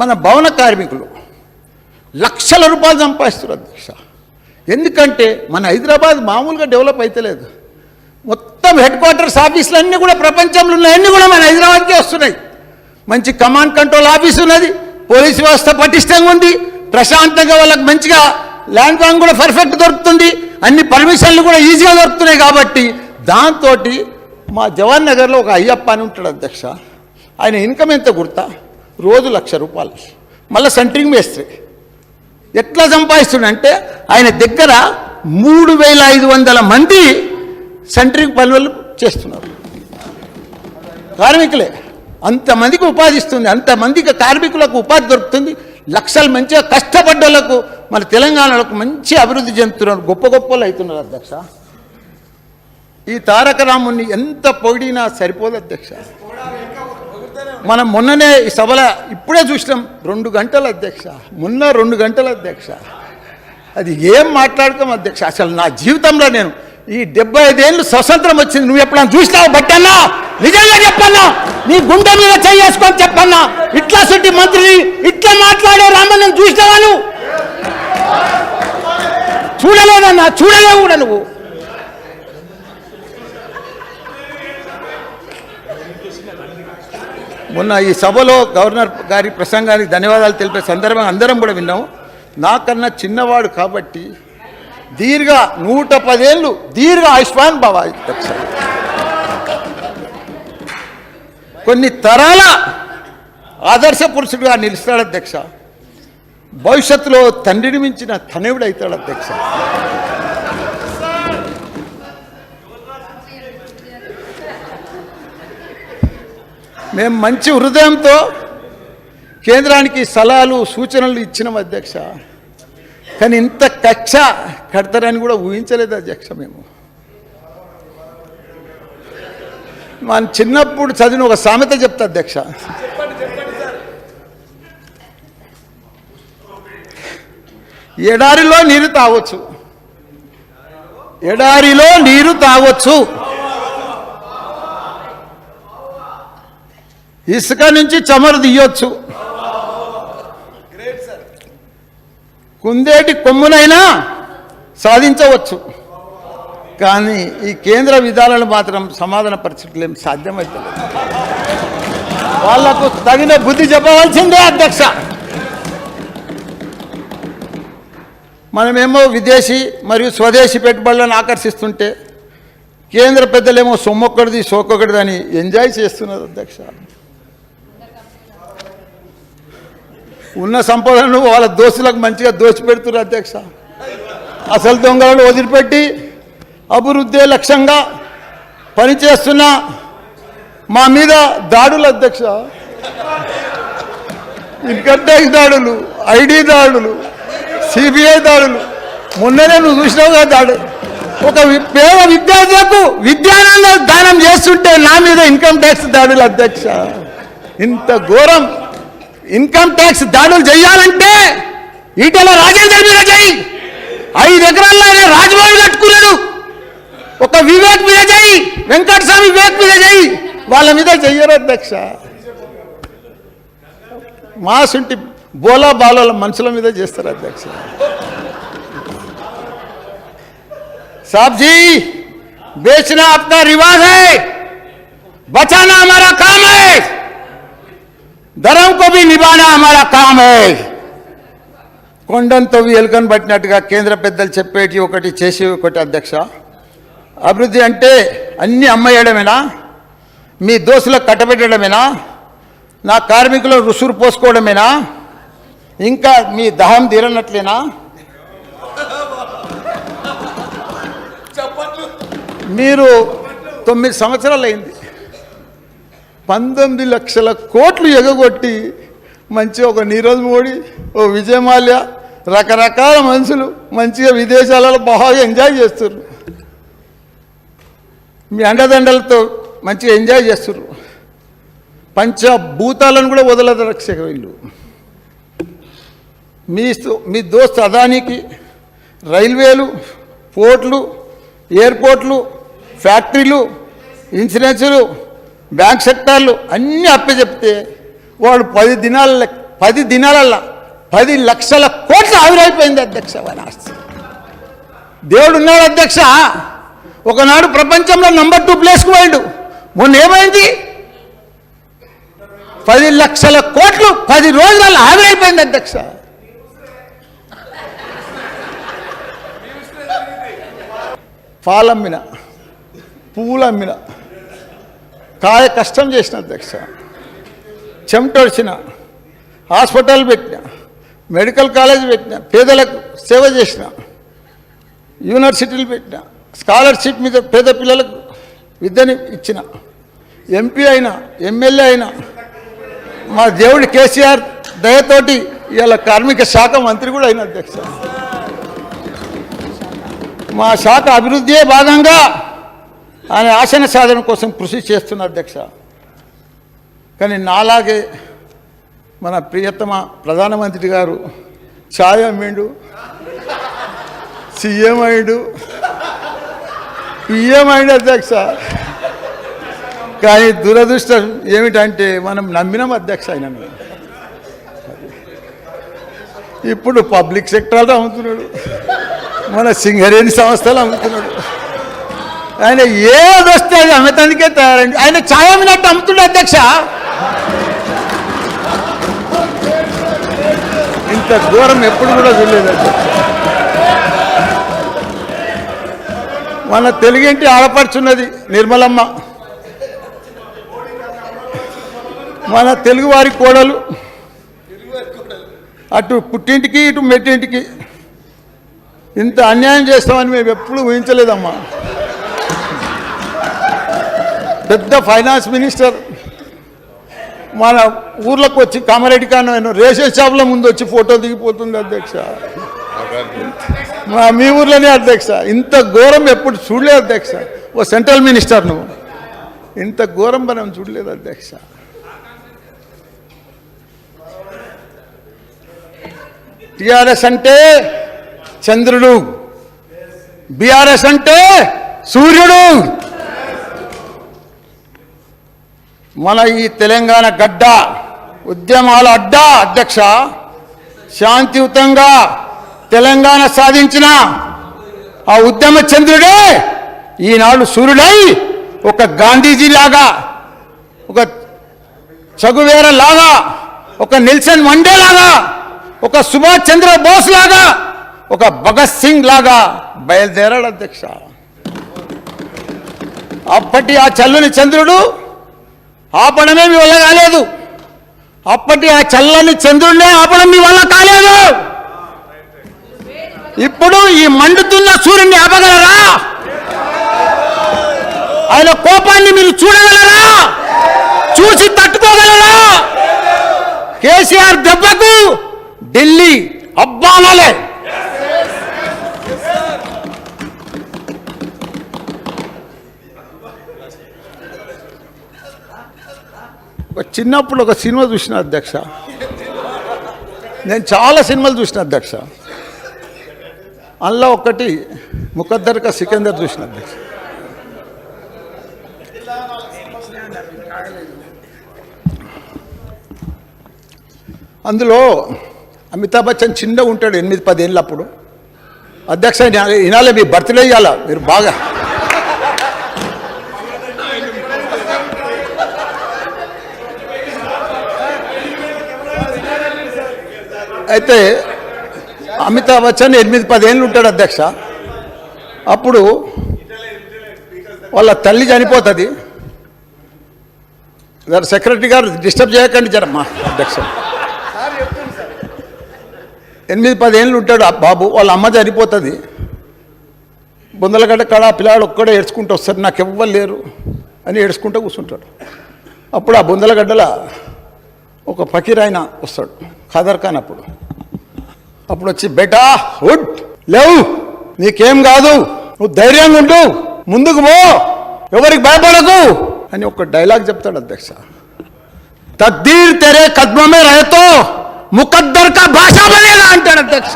మన భవన కార్మికులు లక్షల రూపాయలు సంపాదిస్తారు అధ్యక్ష. ఎందుకంటే మన హైదరాబాద్ మామూలుగా డెవలప్ అవుతలేదు మొత్తం హెడ్ క్వార్టర్స్ ఆఫీసులు అన్నీ కూడా ప్రపంచంలో ఉన్నాయన్నీ కూడా మన హైదరాబాద్కే వస్తున్నాయి. మంచి కమాండ్ కంట్రోల్ ఆఫీస్ ఉన్నది. పోలీస్ వ్యవస్థ పటిష్టంగా ఉంది. ప్రశాంతంగా వాళ్ళకి మంచిగా ల్యాండ్ బ్యాంక్ కూడా పర్ఫెక్ట్ దొరుకుతుంది. అన్ని పర్మిషన్లు కూడా ఈజీగా దొరుకుతున్నాయి కాబట్టి దాంతో మా జవాన్ నగర్లో ఒక అయ్యప్ప అని ఉంటాడు అధ్యక్ష. ఆయన ఇన్కమ్ ఎంత గుర్తా? రోజు లక్ష రూపాయలు. మళ్ళీ సెంట్రింగ్ మేస్త్రి. ఎట్లా సంపాదిస్తుండంటే ఆయన దగ్గర మూడు వేల ఐదు వందల మంది సెంట్రింగ్ పనులు చేస్తున్నారు. కార్మికులే. అంతమందికి ఉపాధి ఇస్తుంది అంతమందికి కార్మికులకు ఉపాధి దొరుకుతుంది. లక్షలు మంచిగా కష్టపడ్డలకు మన తెలంగాణలకు మంచి అభివృద్ధి చెందుతున్నారు. గొప్ప గొప్పలు అవుతున్నారు అధ్యక్ష. ఈ తారక రాముని ఎంత పొగిడినా సరిపోదు అధ్యక్ష. మనం మొన్ననే ఈ సభల ఇప్పుడే చూసినాం రెండు గంటల అధ్యక్ష. మొన్న రెండు గంటల అధ్యక్ష. అది ఏం మాట్లాడతాం అధ్యక్ష? అసలు నా జీవితంలో నేను ఈ డెబ్బై ఐదేళ్ళు స్వతంత్రం వచ్చింది. నువ్వు ఎప్పుడన్నా చూసినావు? బట్టన్నా? నిజంగా చెప్పన్నా? నీ గుండె మీద చేసుకొని చెప్పన్నా? ఇట్లా సుట్టి మంత్రిని ఇట్లా మాట్లాడే రామన్నను చూసినావా నువ్వు? చూడలేదన్నా చూడలేవు కూడా నువ్వు. మొన్న ఈ సభలో గవర్నర్ గారి ప్రసంగానికి ధన్యవాదాలు తెలిపే సందర్భంగా అందరం కూడా విన్నాం. నాకన్నా చిన్నవాడు కాబట్టి దీర్ఘ నూట పదేళ్ళు దీర్ఘ ఆయుష్మాన్ బాబా అధ్యక్ష కొన్ని తరాల ఆదర్శ పురుషుడిగా నిలుస్తాడు అధ్యక్ష. భవిష్యత్తులో తండ్రిని మించిన తనయుడు అవుతాడు అధ్యక్ష. మేము మంచి హృదయంతో కేంద్రానికి సలహాలు సూచనలు ఇచ్చినాం అధ్యక్ష. కానీ ఇంత కక్ష కడతారని కూడా ఊహించలేదు అధ్యక్ష మేము. మన చిన్నప్పుడు చదివిన ఒక సామెత చెప్తా అధ్యక్ష. ఎడారిలో నీరు తాగొచ్చు. ఎడారిలో నీరు తాగొచ్చు. ఇసుక నుంచి చమరు తీయొచ్చు. కుందేటి కొమ్మునైనా సాధించవచ్చు. కానీ ఈ కేంద్ర విధానాలు మాత్రం సమాధాన పరిస్థితులు సాధ్యమవుతలేదు వాళ్ళకు తగిన బుద్ధి చెప్పవలసిందే అధ్యక్ష. మనమేమో విదేశీ మరియు స్వదేశీ పెట్టుబడులను ఆకర్షిస్తుంటే కేంద్ర పెద్దలేమో సొమ్మొక్కడిది సోకొకటిది అని ఎంజాయ్ చేస్తున్నారు అధ్యక్ష. ఉన్న సంపదను వాళ్ళ దోస్తులకు మంచిగా దోచిపెడుతున్నారు అధ్యక్ష. అసలు దొంగలను వదిలిపెట్టి అభివృద్ధి లక్ష్యంగా పనిచేస్తున్న మా మీద దాడులు అధ్యక్ష. ఇన్కమ్ ట్యాక్స్ దాడులు ఐడి దాడులు సిబిఐ దాడులు. మొన్ననే నువ్వు చూసినావు దాడు. ఒక వి- పేద విద్యార్థులకు విద్యానంద దానం చేస్తుంటే నా మీద ఇన్కమ్ ట్యాక్స్ దాడులు అధ్యక్ష. ఇంత ఘోరం. ఇన్కమ్ ట్యాక్స్ దాడులు చేయాలంటే ఈటెల రాజేందర్ మీద చేయి ఐదు ఎకరాల్లో ఆయన రాజభవన్ కట్టుకున్నాడు ఒక వివేక్ మీద చేయి వెంకటస్వామి వివేక్ మీద చేయి వాళ్ళ మీద చెయ్యరు అధ్యక్ష మా సుంటి బోలా బాలోల మనుషుల మీద చేస్తారు అధ్యక్ష साहब जी बेचना अपना रिवाज है बचाना हमारा काम है ధరం కో నిబానా హమారా కామ్. హై కొండంతో ఎలుకను పట్టినట్టుగా కేంద్ర పెద్దలు చెప్పేటి ఒకటి చేసి ఒకటి అధ్యక్ష. అభివృద్ధి అంటే అన్నీ అమ్మేయడమేనా? మీ దోశలకు కట్టబెట్టడమేనా? నా కార్మికులు రుసురు పోసుకోవడమేనా? ఇంకా మీ దహం తీరనట్లేనా? మీరు తొమ్మిది సంవత్సరాలు అయింది పంతొమ్మిది లక్షల కోట్లు ఎగగొట్టి మంచి ఒక నీరజ్ మోడీ ఓ విజయమాల్య రకరకాల మనుషులు మంచిగా విదేశాలలో బాగా ఎంజాయ్ చేస్తున్నారు మీ అండదండలతో మంచిగా ఎంజాయ్ చేస్తున్నారు పంచభూతాలను కూడా వదలదు రక్షక వీళ్ళు. మీ మీ దోస్త్ అదానికి రైల్వేలు పోర్ట్లు ఎయిర్పోర్ట్లు ఫ్యాక్టరీలు ఇన్సూరెన్సులు బ్యాంక్ సెక్టార్లు అన్నీ అప్పచెప్తే వాడు పది దినాల పది దినాలల్లా పది లక్షల కోట్లు ఆవిరైపోయింది అధ్యక్ష వారి ఆస్తి దేవుడు ఉన్నాడు అధ్యక్ష. ఒకనాడు ప్రపంచంలో నంబర్ టూ ప్లేస్కి పోయిండు. మొన్న ఏమైంది పది లక్షల కోట్లు పది రోజులలో ఆవిరైపోయింది అధ్యక్ష. పాలమ్మిన పూలమ్మిన. కాయ కష్టం చేసిన అధ్యక్ష. చెమటొడిచిన హాస్పిటల్ పెట్టిన. మెడికల్ కాలేజ్ పెట్టిన. పేదలకు సేవ చేసిన. యూనివర్సిటీలు పెట్టిన. స్కాలర్షిప్ మీద పేద పిల్లలకు విద్యని ఇచ్చిన. ఎంపీ అయినా ఎమ్మెల్యే అయినా. మా దేవుడి కేసీఆర్ దయతోటి ఇవాళ కార్మిక శాఖ మంత్రి కూడా అయిన అధ్యక్ష. మా శాఖ అభివృద్ధియే భాగంగా ఆయన ఆశన సాధన కోసం కృషి చేస్తున్న అధ్యక్ష కానీ నాలాగే మన ప్రియతమ ప్రధానమంత్రి గారు ఛాయ్ అమ్మిండు సీఎం అయ్యాడు పిఎం అయ్యాడు అధ్యక్ష కానీ దురదృష్టం ఏమిటంటే మనం నమ్మినాం అధ్యక్ష ఆయన ఇప్పుడు పబ్లిక్ సెక్టర్లో అమ్ముతున్నాడు మన సింగరేణి సంస్థలు అమ్ముతున్నాడు. ఆయన ఏది వస్తే అది అమ్మటానికే తయారండి ఆయన ఛాయ అమ్మినట్టు అమ్ముతుండే అధ్యక్ష. ఇంత ఘోరం ఎప్పుడు కూడా చూడలేదు మన తెలుగింటి ఆడపడుచున్నది? నిర్మలమ్మ. మన తెలుగువారి కోడలు. అటు పుట్టింటికి ఇటు మెట్టింటికి. ఇంత అన్యాయం చేస్తామని మేము ఎప్పుడు ఊహించలేదమ్మా. పెద్ద ఫైనాన్స్ మినిస్టర్. మన ఊర్లోకి వచ్చి కామారెడ్డి కాను రేషన్ షాప్లో ముందు వచ్చి ఫోటో దిగిపోతుంది అధ్యక్ష. మా మీ ఊర్లోనే అధ్యక్ష. ఇంత ఘోరం ఎప్పుడు చూడలేదు అధ్యక్ష. ఓ సెంట్రల్ మినిస్టర్ నువ్వు. ఇంత ఘోరం మనం చూడలేదు అధ్యక్ష. టిఆర్ఎస్ అంటే చంద్రుడు. బీఆర్ఎస్ అంటే సూర్యుడు. మన ఈ తెలంగాణ గడ్డ ఉద్యమాల అడ్డ అధ్యక్ష శాంతియుతంగా తెలంగాణ సాధించిన ఆ ఉద్యమ చంద్రుడే. ఈనాడు సూర్యుడై ఒక గాంధీజీ లాగా ఒక చగువేర లాగా ఒక నిల్సన్ మండే లాగా ఒక సుభాష్ చంద్ర బోస్ లాగా ఒక భగత్ సింగ్ లాగా బయలుదేరాడు అధ్యక్ష. అప్పటి ఆ చల్లని చంద్రుడు ఆపడమే మీ వల్ల కాలేదు. అప్పటి ఆ చల్లని చంద్రుడినే ఆపడం మీ వల్ల కాలేదు. ఇప్పుడు ఈ మండుతున్న సూర్యుడిని ఆపగలరా? ఆయన కోపాన్ని మీరు చూడగలరా? చూసి తట్టుకోగలరా? కేసీఆర్ దెబ్బకు ఢిల్లీ అబ్బానాలే ఒక చిన్నప్పుడు ఒక సినిమా చూసిన అధ్యక్ష. నేను చాలా సినిమాలు చూసిన అధ్యక్ష. అందులో ఒకటి ముఖద్దరిక సికిందర్ చూసిన అధ్యక్ష. అందులో అమితాబ్ బచ్చన్ చిన్నగా ఉంటాడు ఎనిమిది పదేళ్ళు అప్పుడు అధ్యక్ష వినాలి మీ బర్త్డే ఇవ్వాల మీరు బాగా. అయితే అమితాబ్ బచ్చన్ ఎనిమిది పదేళ్ళు ఉంటాడు అధ్యక్ష. అప్పుడు వాళ్ళ తల్లి చనిపోతుంది. గారు సెక్రటరీ గారు డిస్టర్బ్ చేయకండి జరమ్మా అధ్యక్ష. ఎనిమిది పదేళ్ళు ఉంటాడు ఆ బాబు వాళ్ళ అమ్మ చనిపోతుంది. బొందలగడ్డ కాడ పిల్లాడు ఒక్కడే ఏడ్చుకుంటూ వస్తారు నాకు ఎవ్వరు లేరు అని ఏడ్చుకుంటూ కూర్చుంటాడు. అప్పుడు ఆ బొందలగడ్డల ఒక ఫకీర్ ఆయన వస్తాడు ఖాదర్ ఖాన్ అప్పుడు. అప్పుడు వచ్చి బేటా ఉడ్ లేవు. నీకేం కాదు. నువ్వు ధైర్యంగా ఉండు. ముందుకు పో. ఎవరికి భయపడకు. అని ఒక డైలాగ్ చెప్తాడు అధ్యక్ష. తద్దీర్ తెరే కద్మమే రహతో ముకద్దర్ కా భాషా బనేగా అంటాడు అధ్యక్ష.